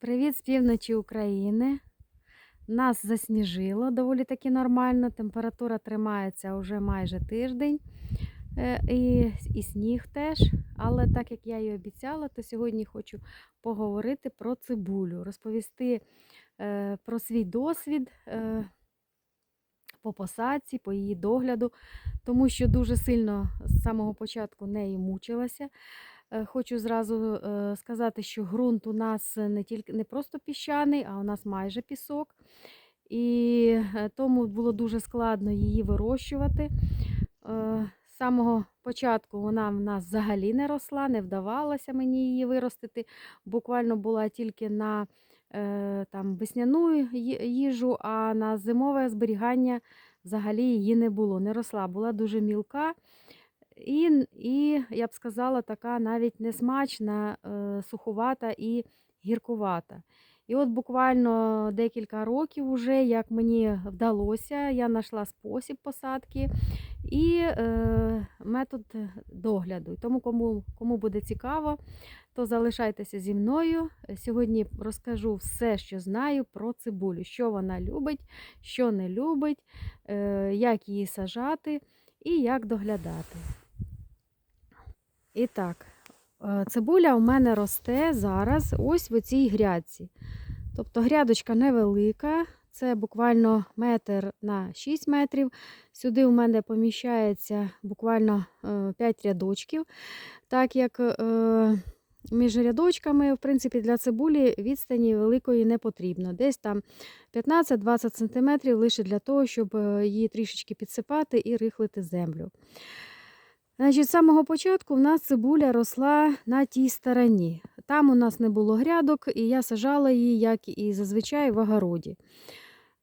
Привіт з півночі України. Нас засніжило доволі таки нормально. Температура тримається вже майже тиждень. Е, І, і сніг теж. Але так як я і обіцяла, то сьогодні хочу поговорити про цибулю, розповісти е, про свій досвід е, по посадці, по її догляду, тому що дуже сильно з самого початку нею мучилася. Е, Хочу зразу е, сказати, що ґрунт у нас не тільки не просто піщаний, а у нас майже пісок. І е, тому було дуже складно її вирощувати. З самого початку вона в нас взагалі не росла, не вдавалося мені її виростити. Буквально була тільки на там, весняну їжу, а на зимове зберігання взагалі її не було. Не росла, була дуже мілка. І, і я б сказала, така навіть несмачна, е, суховата і гіркувата. І от буквально декілька років уже, як мені вдалося, я знайшла спосіб посадки і е, метод догляду. Тому кому, кому буде цікаво, то залишайтеся зі мною. Сьогодні розкажу все, що знаю про цибулю, що вона любить, що не любить, е, як її сажати і як доглядати. І так, е, цибуля у мене росте зараз ось в цій грядці. Тобто грядочка невелика, це буквально метр на 6 метрів. Сюди у мене поміщається буквально 5 рядочків, так як е, між рядочками, в принципі, для цибулі відстані великої не потрібно. Десь там 15-20 см лише для того, щоб е, її трішечки підсипати і рихлити землю. Значить, з самого початку в нас цибуля росла на тій стороні. Там у нас не було грядок, і я сажала її, як і зазвичай, в огороді.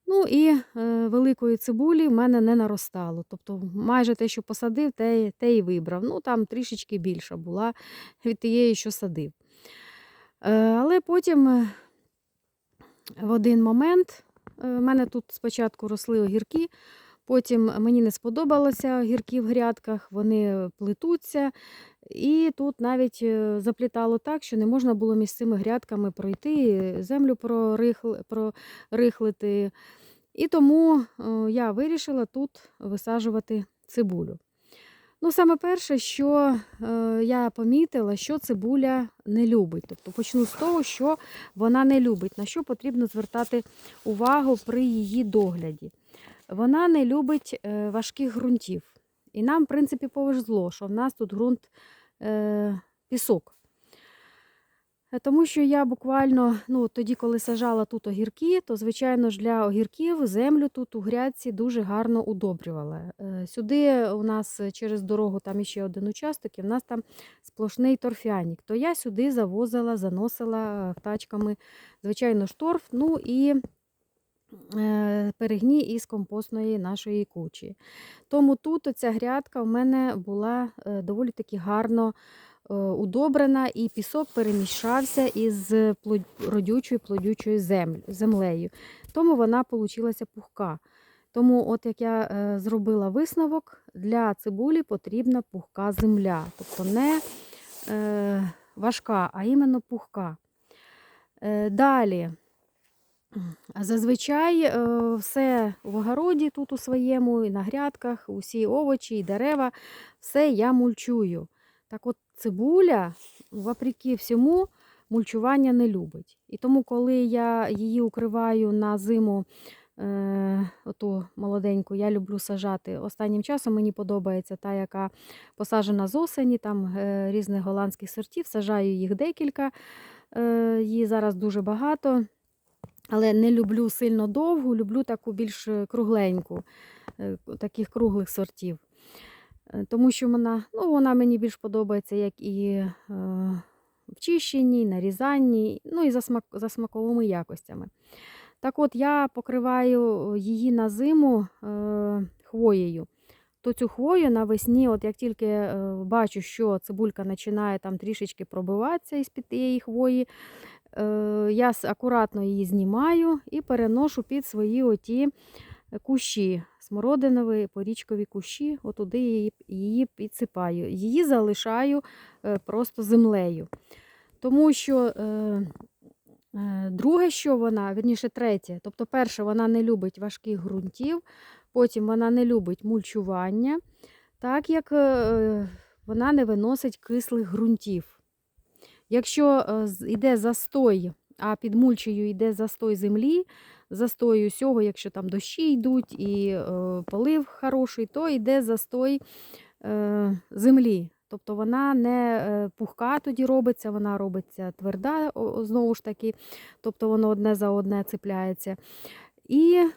Ну і е, великої цибулі в мене не наростало. Тобто майже те, що посадив, те, те і вибрав. Ну, там трішечки більша була від тієї, що садив. Е, але потім е, в один момент е, в мене тут спочатку росли огірки, Потім мені не сподобалося огірки в грядках, вони плетуться. І тут навіть е, заплітало так, що не можна було між цими грядками пройти, землю прорихлити. І тому е, я вирішила тут висаджувати цибулю. Ну, саме перше, що е, я помітила, що цибуля не любить. Тобто почну з того, що вона не любить, на що потрібно звертати увагу при її догляді. Вона не любить е, важких ґрунтів. І нам, в принципі, повезло, що в нас тут ґрунт е, пісок. Е, Тому що я буквально, ну, тоді, коли сажала тут огірки, то, звичайно ж, для огірків землю тут у грядці дуже гарно удобрювала. Е, Сюди у нас через дорогу там іще один участок, і в нас там сплошний торфяник. То я сюди завозила, заносила тачками, звичайно, ж, торф, ну і перегній із компостної нашої кучі. Тому тут оця грядка в мене була е, доволі таки гарно е, удобрена, і пісок перемішався із родючою плодючою землею. Тому вона получилася пухка. Тому, от як я е, зробила висновок, для цибулі потрібна пухка земля. Тобто не е, важка, а іменно пухка. Е, далі. Зазвичай е, все в огороді тут у своєму, і на грядках, усі овочі і дерева, все я мульчую. Так от цибуля, вопреки всьому, мульчування не любить. І тому, коли я її укриваю на зиму, е, оту молоденьку, я люблю сажати. Останнім часом мені подобається та, яка посаджена з осені, там е, різних голландських сортів, сажаю їх декілька, е, її зараз дуже багато. Але не люблю сильно довгу, люблю таку більш е, кругленьку, е, таких круглих сортів. Е, Тому що вона, ну, вона мені більш подобається, як і е, в чищенні, і нарізанні, ну і за, смак, за смаковими якостями. Так от я покриваю її на зиму е, хвоєю. То цю хвою навесні, от як тільки е, бачу, що цибулька починає там трішечки пробиватися із-під тієї хвої, я акуратно її знімаю і переношу під свої оті кущі, смородинові, порічкові кущі, отуди її, її підсипаю. Її залишаю е, просто землею. Тому що е, Е, Друге, що вона, вірніше, третє. Тобто, перше, вона не любить важких ґрунтів, потім вона не любить мульчування, так як е, вона не виносить кислих ґрунтів. Якщо е, йде застой, а під мульчею йде застой землі, застой усього, якщо там дощі йдуть і е, полив хороший, то йде застой е, землі. Тобто вона не е, пухка тоді робиться, вона робиться тверда, знову ж таки, тобто воно одне за одне цепляється. І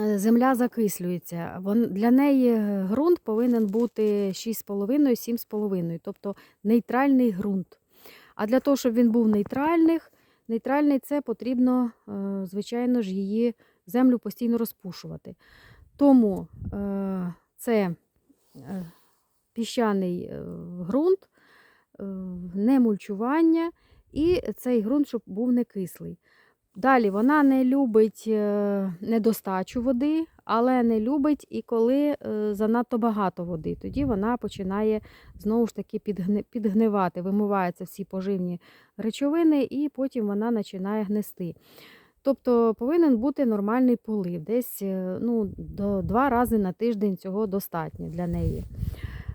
е, земля закислюється. Для неї е, ґрунт повинен бути 6,5-7,5, тобто нейтральний ґрунт. А для того, щоб він був нейтральних, нейтральний, це потрібно, е, звичайно ж, її землю постійно розпушувати. Тому е, це е, піщаний ґрунт, не мульчування, і цей ґрунт, щоб був не кислий. Далі вона не любить е, недостачу води, але не любить і коли е, занадто багато води. Тоді вона починає знову ж таки підгнивати, вимиваються всі поживні речовини, і потім вона починає гнисти. Тобто повинен бути нормальний полив, десь е, ну, до два рази на тиждень цього достатньо для неї.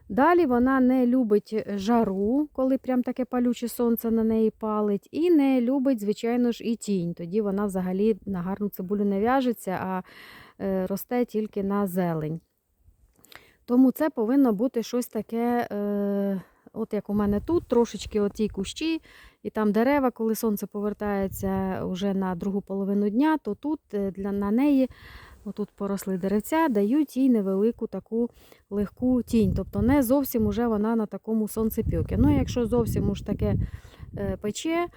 Далі вона не любить жару, коли прям таке палюче сонце на неї палить, і не любить, звичайно ж, і тінь. Тоді вона взагалі на гарну цибулю не в'яжеться, а е, росте тільки на зелень. Тому це повинно бути щось таке, е, от як у мене тут, трошечки оті кущі, і там дерева, коли сонце повертається вже на другу половину дня, то тут е, для, на неї, отут поросли деревця, дають їй невелику таку легку тінь. Тобто не зовсім уже вона на такому сонцепьокі. Ну, якщо зовсім уж таке е, пече,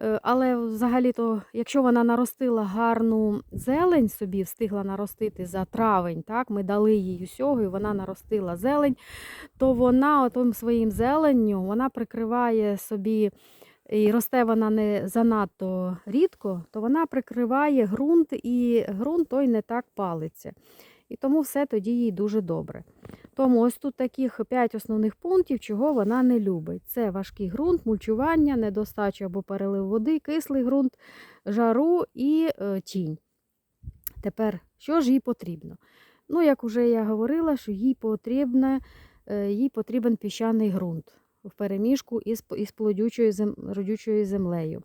е, але взагалі-то, якщо вона наростила гарну зелень собі, встигла наростити за травень, так, ми дали їй усього, і вона наростила зелень, то вона отим своїм зеленню вона прикриває собі. І росте вона не занадто рідко, то вона прикриває ґрунт, і ґрунт той не так палиться. І тому все тоді їй дуже добре. Тому ось тут таких 5 основних пунктів, чого вона не любить. Це важкий ґрунт, мульчування, недостача або перелив води, кислий ґрунт, жару і е, тінь. Тепер, що ж їй потрібно? Ну, як вже я говорила, що їй, потрібне, е, їй потрібен піщаний ґрунт в переміжку із, із плодючою зем, родючою землею.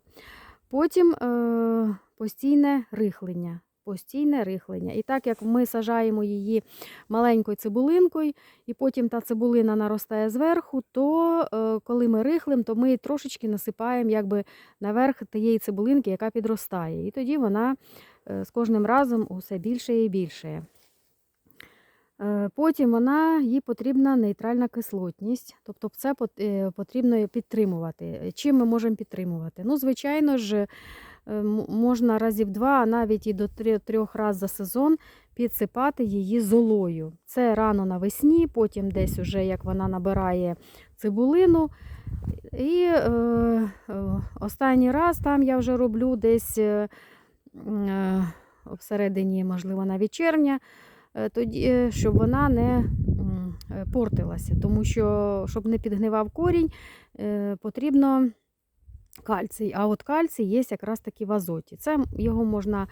Потім е, постійне рихлення. Постійне рихлення. І так як ми сажаємо її маленькою цибулинкою, і потім та цибулина наростає зверху, то е, коли ми рихлим, то ми трошечки насипаємо якби наверх тієї цибулинки, яка підростає. І тоді вона е, з кожним разом усе більше і більше. Е, Потім вона, їй потрібна нейтральна кислотність, тобто це е, потрібно підтримувати. Чим ми можемо підтримувати? Ну, звичайно ж, е, можна разів два, а навіть і до трьох- разів за сезон підсипати її золою. Це рано навесні, потім десь уже як вона набирає цибулину. І е, е, останній раз там я вже роблю десь е, е, всередині, можливо, навіть червня е, тоді, е, щоб вона не е, портилася. Тому що, щоб не підгнивав корінь, е, потрібно кальцій. А от кальцій є якраз таки в азоті. Це його можна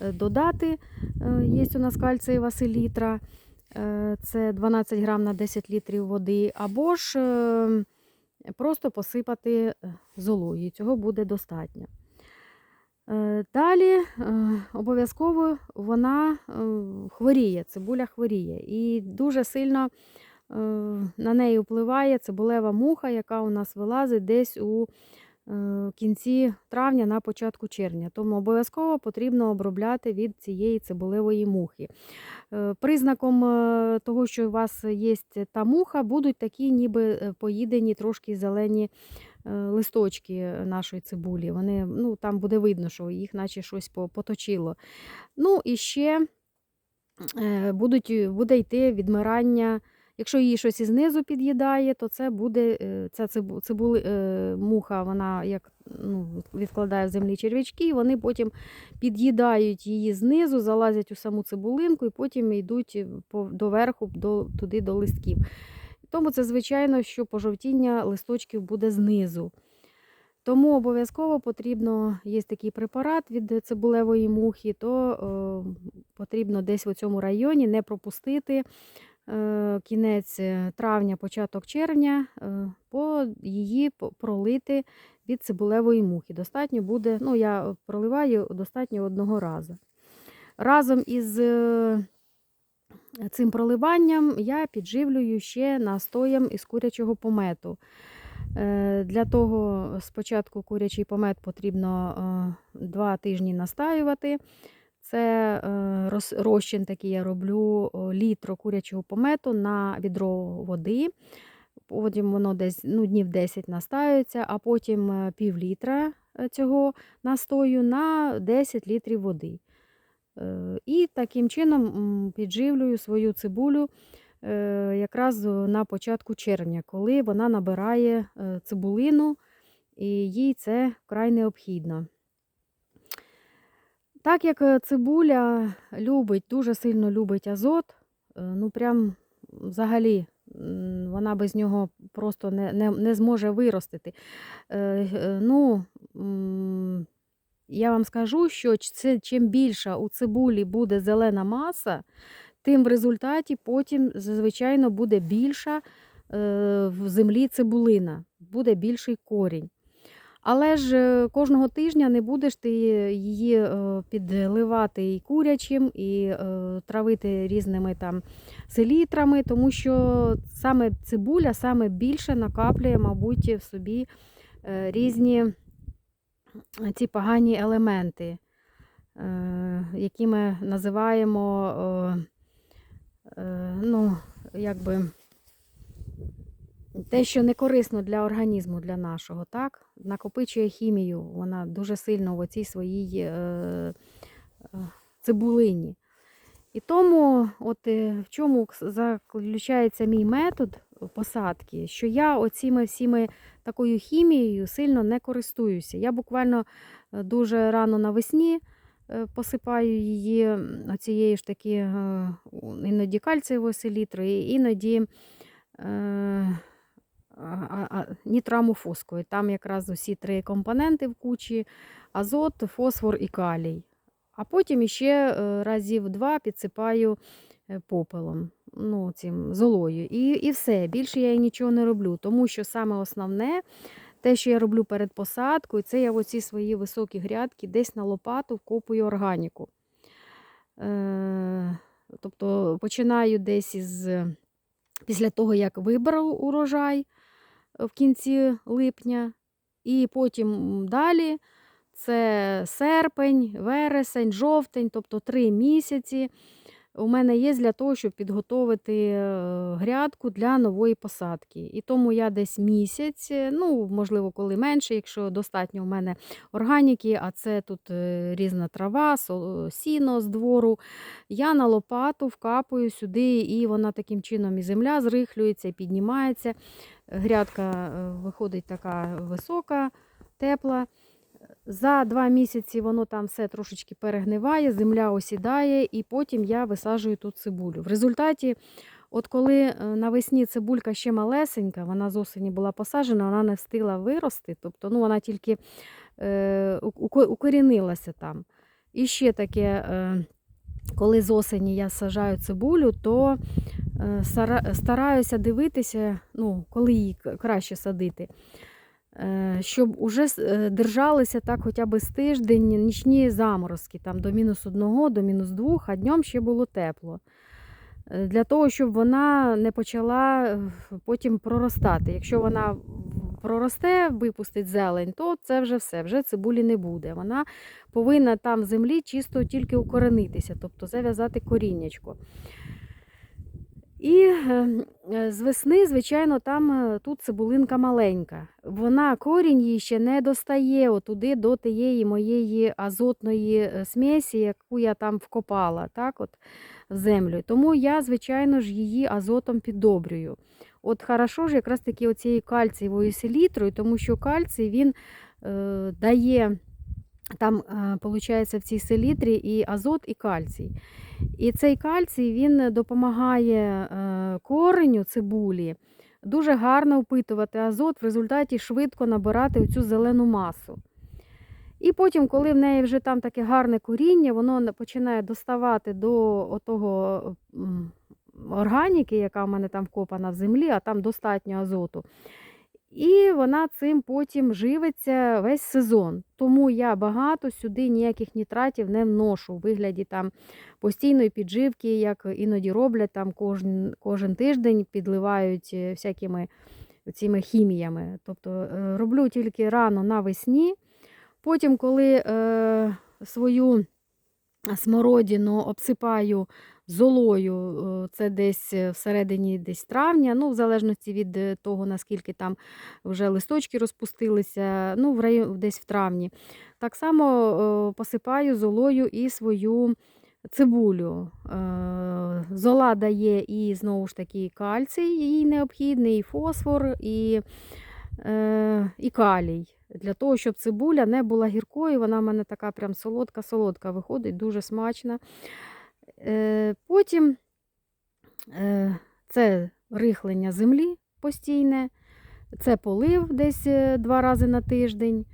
е, додати. Е, Є у нас кальцієва селітра. Е, Це 12 грам на 10 літрів води. Або ж е, просто посипати е, золою. Цього буде достатньо. Е, Далі е, обов'язково вона е, хворіє, цибуля хворіє. І дуже сильно на неї впливає цибулева муха, яка у нас вилазить десь у кінці травня на початку червня. Тому обов'язково потрібно обробляти від цієї цибулевої мухи. Признаком того, що у вас є та муха, будуть такі ніби поїдені трошки зелені листочки нашої цибулі. Вони, ну, там буде видно, що їх наче щось поточило. Ну і ще е, будуть, буде йти відмирання. Якщо її щось із низу під'їдає, то це буде е, ця цибу, е, муха, вона як ну, відкладає в землі черв'ячки, і вони потім під'їдають її знизу, залазять у саму цибулинку і потім йдуть доверху до, туди до листків. Тому це, звичайно, що пожовтіння листочків буде знизу. Тому обов'язково потрібно, є такий препарат від цибулевої мухи, то е, потрібно десь в цьому районі не пропустити е, кінець е, травня, початок червня, е, по її пролити від цибулевої мухи. Достатньо буде, ну я проливаю достатньо одного разу. Разом із е, цим проливанням я підживлюю ще настоєм із курячого помету. Е, Для того спочатку курячий помет потрібно 2 тижні настаювати. Це е, розчин такий я роблю о, літро курячого помету на відро води. Потім воно десь ну, днів 10 настаюється, а потім е, пів літра е, цього настою на 10 літрів води. Е, І таким чином підживлюю свою цибулю е, якраз на початку червня, коли вона набирає е, цибулину, і їй це вкрай необхідно. Так як е, цибуля любить, дуже сильно любить азот, е, ну прям взагалі вона без нього просто не, не, не зможе виростити. Е, е, Ну, я вам скажу, що це, чим більша у цибулі буде зелена маса, тим в результаті потім, звичайно, буде більша е, в землі цибулина, буде більший корінь. Але ж е, кожного тижня не будеш ти її е, підливати і курячим, і травити різними там селітрами, тому що саме цибуля саме більше накаплює, мабуть, в собі різні ці погані елементи, е, які ми називаємо, е, ну, якби. Те, що не корисно для організму, для нашого, так? Накопичує хімію, вона дуже сильно в оцій своїй е, цибулині. І тому, от в чому заключається мій метод посадки, що я оціми всіми такою хімією сильно не користуюся. Я буквально е, дуже рано навесні е, посипаю її оцією ж таки е, іноді кальцієвою селітрою, іноді. Нітрамофоскою. Там якраз усі три компоненти в кучі: азот, фосфор і калій. А потім іще е, разів два підсипаю попелом, ну, цим золою. І, і все. Більше я нічого не роблю, тому що саме основне, те, що я роблю перед посадкою, це я оці свої високі грядки десь на лопату вкопую органіку. Е, тобто починаю десь із, після того, як виберу урожай в кінці липня, і потім далі це серпень, вересень, жовтень, тобто три місяці. У мене є для того, щоб підготовити е, грядку для нової посадки. І тому я десь місяць, е, ну, можливо, коли менше, якщо достатньо у мене органіки, а це тут е, різна трава, сіно з двору. Я на лопату вкапую сюди, і вона таким чином і земля зрихлюється, і піднімається. Грядка виходить така висока, тепла. За два місяці воно там все трошечки перегниває, земля осідає, і потім я висаджую тут цибулю. В результаті, от коли е, навесні цибулька ще малесенька, вона з осені була посаджена, вона не встигла вирости, тобто ну, вона тільки е, укорінилася там. І ще таке, е, коли з осені я сажаю цибулю, то е, стараюся дивитися, ну, коли її краще садити. Е, Щоб уже е, держалися так хоча б з тиждень нічні заморозки, там до мінус одного, до мінус двох, а днем ще було тепло. Е, Для того, щоб вона не почала потім проростати. Якщо вона проросте, випустить зелень, то це вже все, вже цибулі не буде. Вона повинна там в землі чисто тільки укоренитися, тобто зав'язати коріннячко. І е, з весни, звичайно, там е, тут цибулинка маленька. Вона корінь її ще не достає отуди до тієї моєї азотної е, смесі, яку я там вкопала, так, от, в землю. Тому я, звичайно ж, її азотом піддобрюю. От хорошо ж якраз таки оцією кальцієвою селітрою, тому що кальцій він е, дає. Там, виходить, в цій селітрі і азот, і кальцій. І цей кальцій він допомагає е, кореню цибулі дуже гарно впитувати азот, в результаті швидко набирати цю зелену масу. І потім, коли в неї вже там таке гарне коріння, воно починає доставати до отого органіки, яка в мене там вкопана в землі, а там достатньо азоту. І вона цим потім живиться весь сезон. Тому я багато сюди ніяких нітратів не вношу у вигляді там постійної підживки, як іноді роблять там кожен, кожен тиждень, підливають е, всякими цими хіміями. Тобто е, роблю тільки рано навесні. Потім, коли е, свою смородину обсипаю золою, е, це десь всередині десь травня, ну, в залежності від е, того, наскільки там вже листочки розпустилися, ну, в десь в травні. Так само е, посипаю золою і свою цибулю. Е, Зола дає і знову ж таки кальцій, їй необхідний, і фосфор, і, е, і калій. Для того, щоб цибуля не була гіркою, вона в мене така прям солодка-солодка виходить, дуже смачна. Е, Потім е, це рихлення землі постійне, це полив десь е, два рази на тиждень.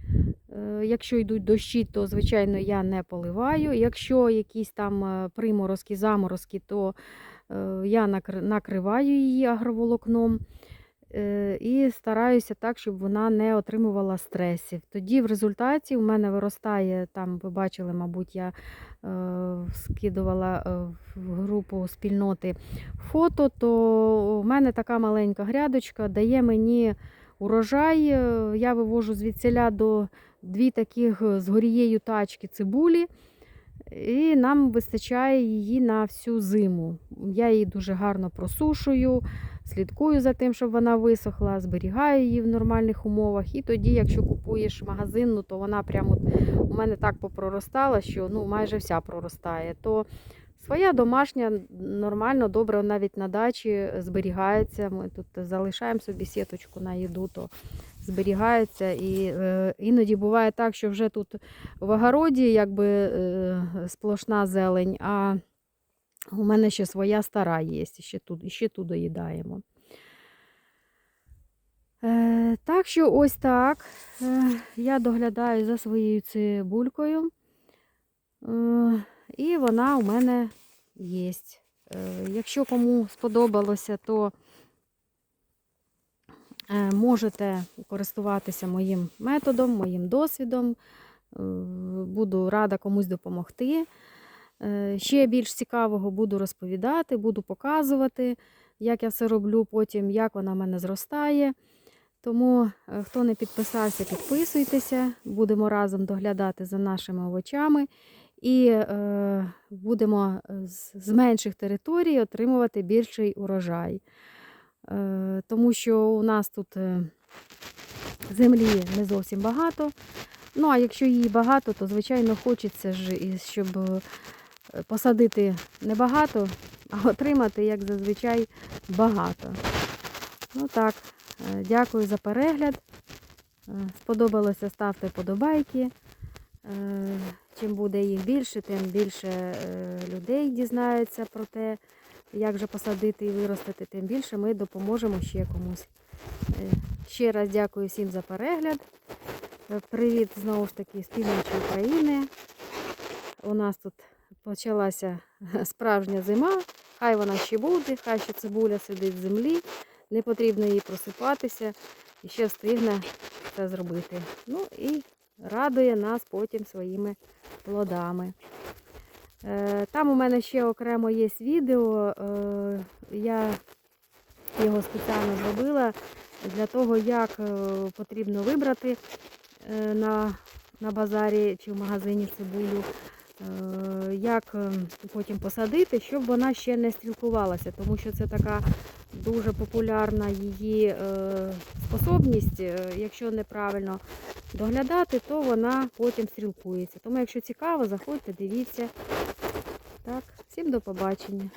Якщо йдуть дощі, то, звичайно, я не поливаю. Якщо якісь там приморозки, заморозки, то я накриваю її агроволокном. Е, І стараюся так, щоб вона не отримувала стресів. Тоді в результаті у мене виростає, там ви бачили, мабуть, я е, скидувала е, в групу спільноти фото, то у мене така маленька грядочка дає мені урожай. Е, Я вивожу звідсіля до дві таких з горією тачки цибулі. І нам вистачає її на всю зиму. Я її дуже гарно просушую, слідкую за тим, щоб вона висохла, зберігаю її в нормальних умовах. І тоді, якщо купуєш магазинну, то вона прямо у мене так попроростала, що ну, майже вся проростає. То своя домашня нормально, добре, навіть на дачі зберігається. Ми тут залишаємо собі сіточку на їду, то зберігається. І е, іноді буває так, що вже тут в огороді якби е, сплошна зелень, а у мене ще своя стара є, ще тут, ще тут доїдаємо. Е, так що ось так. Е, я доглядаю за своєю цибулькою. Е, і вона у мене є. Е, якщо кому сподобалося, то е, можете користуватися моїм методом, моїм досвідом. Е, Буду рада комусь допомогти. Е, Ще більш цікавого буду розповідати, буду показувати, як я все роблю потім, як вона в мене зростає. Тому, е, хто не підписався, підписуйтеся. Будемо разом доглядати за нашими овочами. І е, будемо з, менших територій отримувати більший урожай. Е, тому що у нас тут е, землі не зовсім багато. Ну, а якщо її багато, то, звичайно, хочеться ж, щоб посадити небагато, а отримати, як зазвичай, багато. Ну так, е, дякую за перегляд. Е, Сподобалося, ставте подобайки. Е, Чим буде їх більше, тим більше е, людей дізнається про те, як же посадити і виростити, тим більше ми допоможемо ще комусь. Е, Ще раз дякую всім за перегляд. Е, Привіт знову ж таки з півночі України. У нас тут почалася справжня зима. Хай вона ще буде, хай ще цибуля сидить в землі. Не потрібно їй просипатися і ще встигне це зробити. Ну і радує нас потім своїми плодами. Е, Там у мене ще окремо є відео. е, Я його спеціально зробила для того, як е, потрібно вибрати на, на базарі чи в магазині цибулю, як е, потім посадити, щоб вона ще не стрілкувалася, тому що це така дуже популярна її е, способність. Е, Якщо неправильно доглядати, то вона потім стрілкується. Тому, якщо цікаво, заходьте, дивіться. Так, всім до побачення.